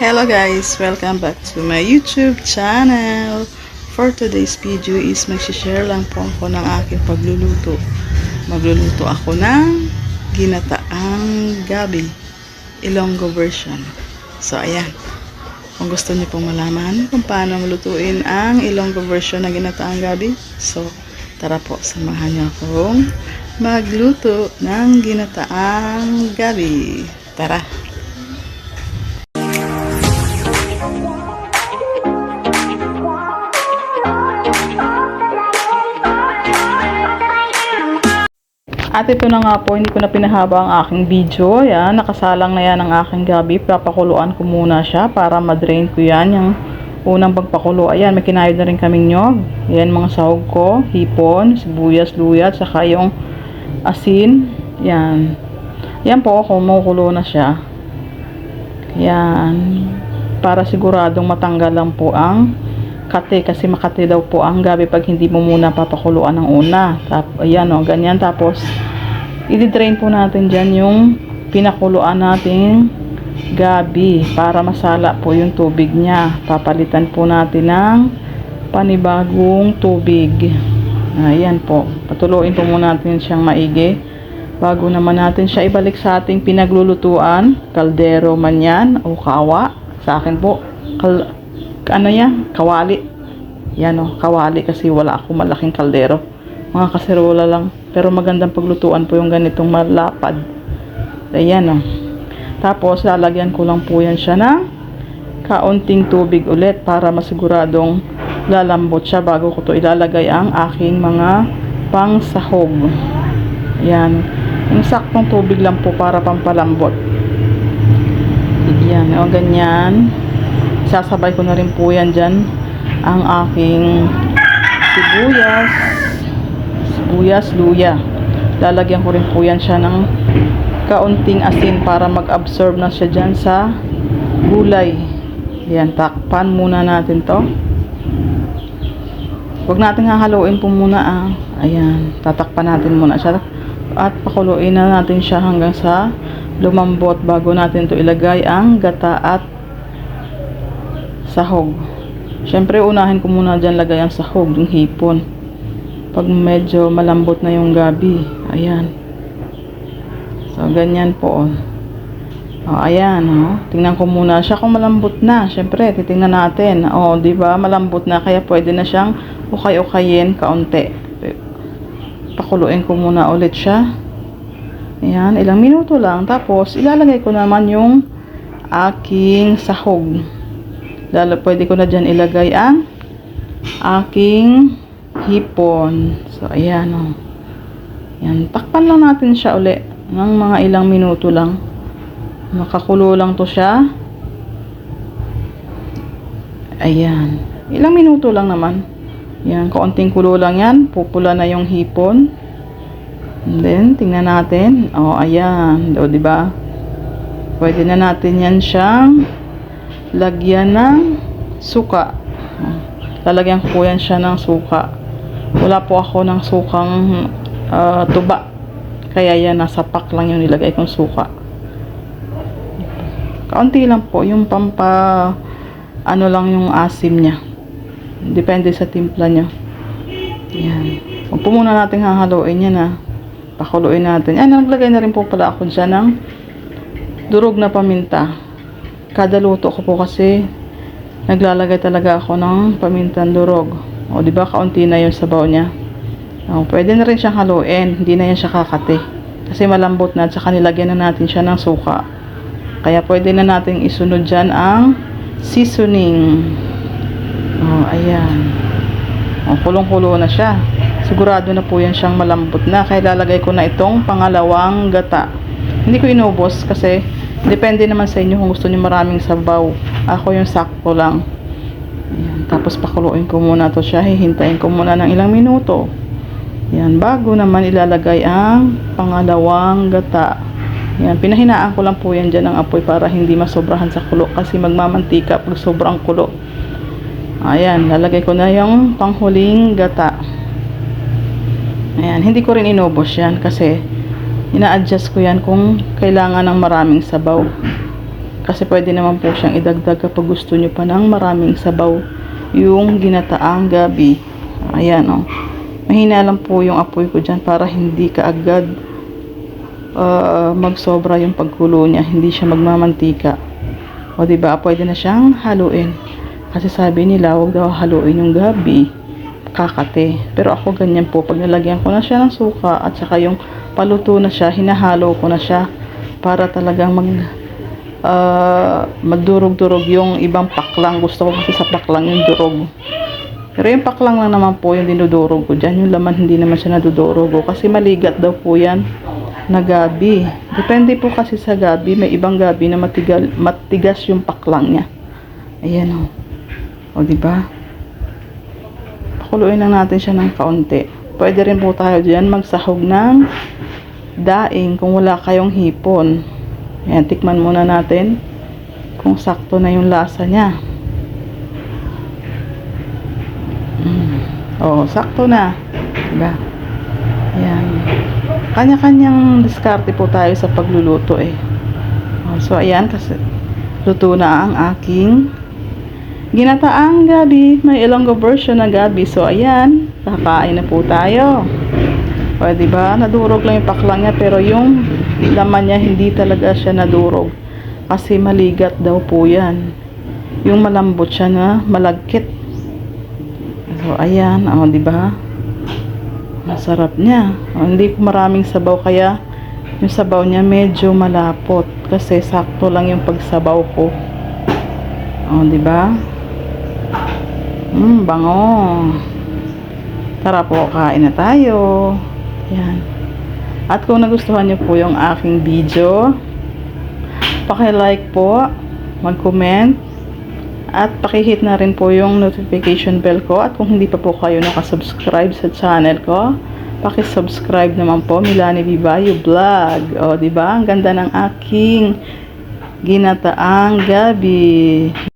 Hello guys! Welcome back to my YouTube channel! For today's video is magsishare lang po ako ng aking pagluluto. Magluluto ako ng ginataang gabi. Ilonggo version. So ayan. Kung gusto niyo pong malaman kung paano malutuin ang Ilonggo version ng ginataang gabi, so tara po, samahan niyo akong magluto ng ginataang gabi. Tara! At ito na nga po, hindi ko na pinahaba ang aking video. Yan, nakasalang na yan ang aking gabi. Papakuluan ko muna siya para madrain ko yan. Yung unang pagpakulo. Ayan, may kinayod na rin kaming nyog. Yan, mga sahog ko, hipon, sibuyas, luya, saka yung asin. Yan. Yan po, kumukulo na siya. Yan. Para siguradong matanggal lang po ang kate kasi makate daw po ang gabi pag hindi mo muna papakuluan ng una. Tap, ayan o, ganyan. Tapos, i-drain po natin dyan yung pinakuluan natin gabi para masala po yung tubig niya. Papalitan po natin ng panibagong tubig. Ayan po. Patuloyin po muna natin siyang maigi. Bago naman natin siya ibalik sa ating pinaglulutuan, kaldero man yan o kawa. Sa akin po, kal ano yan, kawali. Yan o, kawali kasi wala akong malaking kaldero. Mga kaserola lang. Pero magandang paglutuan po yung ganitong malapad. Ayan o. Tapos, lalagyan ko lang po yan siya ng kaunting tubig ulit para masiguradong lalambot siya bago ko to ilalagay ang aking mga pangsahog. Yan. Yung saktong tubig lang po para pampalambot. Yan. O, ganyan sasabay ko na rin po yan dyan. Ang aking sibuyas. Sibuyas, luya. Lalagyan ko rin po yan siya ng kaunting asin para mag-absorb na siya dyan sa gulay. Yan, takpan muna natin to. Huwag natin hahaluin po muna ah. ayan, tatakpan natin muna siya. At pakuluin na natin siya hanggang sa lumambot bago natin to ilagay ang gata at sahog. Siyempre, unahin ko muna dyan lagay ang sahog, yung hipon. Pag medyo malambot na yung gabi. Ayan. So, ganyan po. Oh. Oh, ayan, oh. Tingnan ko muna siya kung malambot na. Siyempre, titingnan natin. Oh, 'di ba? Malambot na kaya pwede na siyang ukay-ukayin kaunti. Pakuluin ko muna ulit siya. Ayan, ilang minuto lang. Tapos, ilalagay ko naman yung aking sahog. Lalo, pwede ko na dyan ilagay ang aking hipon. So, ayan, o. Oh. Yan, takpan lang natin siya uli ng mga ilang minuto lang. Makakulo lang to siya. Ayan. Ilang minuto lang naman. Yan, kaunting kulo lang yan. Pupula na yung hipon. And then, tingnan natin. O, oh, ayan. O, diba? Pwede na natin yan siyang lagyan ng suka. Lalagyan ko po yan siya ng suka. Wala po ako ng sukang uh, tuba. Kaya yan, nasa pack lang yung nilagay kong suka. Kaunti lang po, yung pampa, ano lang yung asim niya. Depende sa timpla niya. Yan. Huwag po muna natin hahaluin yan ha. Pakuluin natin. Yan, naglagay na rin po pala ako dyan ng durog na paminta kada luto ko po kasi naglalagay talaga ako ng pamintang durog. O, di ba kaunti na yung sabaw niya. O, pwede na rin siyang haluin. Hindi na yan siya kakate. Kasi malambot na at saka nilagyan na natin siya ng suka. Kaya pwede na natin isunod dyan ang seasoning. O, ayan. O, kulong-kulo na siya. Sigurado na po yan siyang malambot na. Kaya lalagay ko na itong pangalawang gata. Hindi ko inubos kasi Depende naman sa inyo kung gusto niyo maraming sabaw. Ako yung sakto lang. Ayan. Tapos pakuluin ko muna to siya. Hihintayin ko muna ng ilang minuto. Yan. Bago naman ilalagay ang pangalawang gata. Yan. Pinahinaan ko lang po yan dyan ng apoy para hindi masobrahan sa kulo. Kasi magmamantika pag sobrang kulo. Ayan. Lalagay ko na yung panghuling gata. Ayan. Hindi ko rin inubos yan kasi ina-adjust ko yan kung kailangan ng maraming sabaw. Kasi pwede naman po siyang idagdag kapag gusto nyo pa ng maraming sabaw yung ginataang gabi. Ayan o. Mahina lang po yung apoy ko dyan para hindi ka agad uh, magsobra yung pagkulo niya. Hindi siya magmamantika. O ba pwede na siyang haluin. Kasi sabi nila, huwag daw haluin yung gabi. Kakate. Pero ako ganyan po. Pag nalagyan ko na siya ng suka at saka yung paluto na siya, hinahalo ko na siya para talagang mag uh, magdurog-durog yung ibang paklang. Gusto ko kasi sa paklang yung durog. Pero yung paklang lang naman po yung dinudurog ko dyan. Yung laman hindi naman siya nadudurog ko. Kasi maligat daw po yan na gabi. Depende po kasi sa gabi. May ibang gabi na matigal, matigas yung paklang niya. Ayan o. O, diba? Pakuluin lang natin siya ng kaunti. Pwede rin po tayo dyan magsahog ng daing kung wala kayong hipon. Ayan, tikman muna natin kung sakto na yung lasa niya. Mm. Oo, sakto na. Diba? Ayan. Kanya-kanyang diskarte po tayo sa pagluluto eh. Oh, so, ayan, kasi luto na ang aking ginataang gabi. May Ilonggo version na gabi. So, ayan, kakain na po tayo. O, diba? Nadurog lang yung paklang niya, pero yung laman niya, hindi talaga siya nadurog. Kasi maligat daw po yan. Yung malambot siya na malagkit. So, ayan. O, diba? Masarap niya. O, hindi po maraming sabaw, kaya yung sabaw niya medyo malapot. Kasi sakto lang yung pagsabaw ko. O, diba? Mmm, bango. Tara po, kain na tayo. Yan. At kung nagustuhan niyo po yung aking video, paki-like po, mag-comment, at paki-hit na rin po yung notification bell ko. At kung hindi pa po kayo nakasubscribe sa channel ko, paki-subscribe naman po, Milani Bibayo Vlog. O, di ba? Ang ganda ng aking ginataang gabi.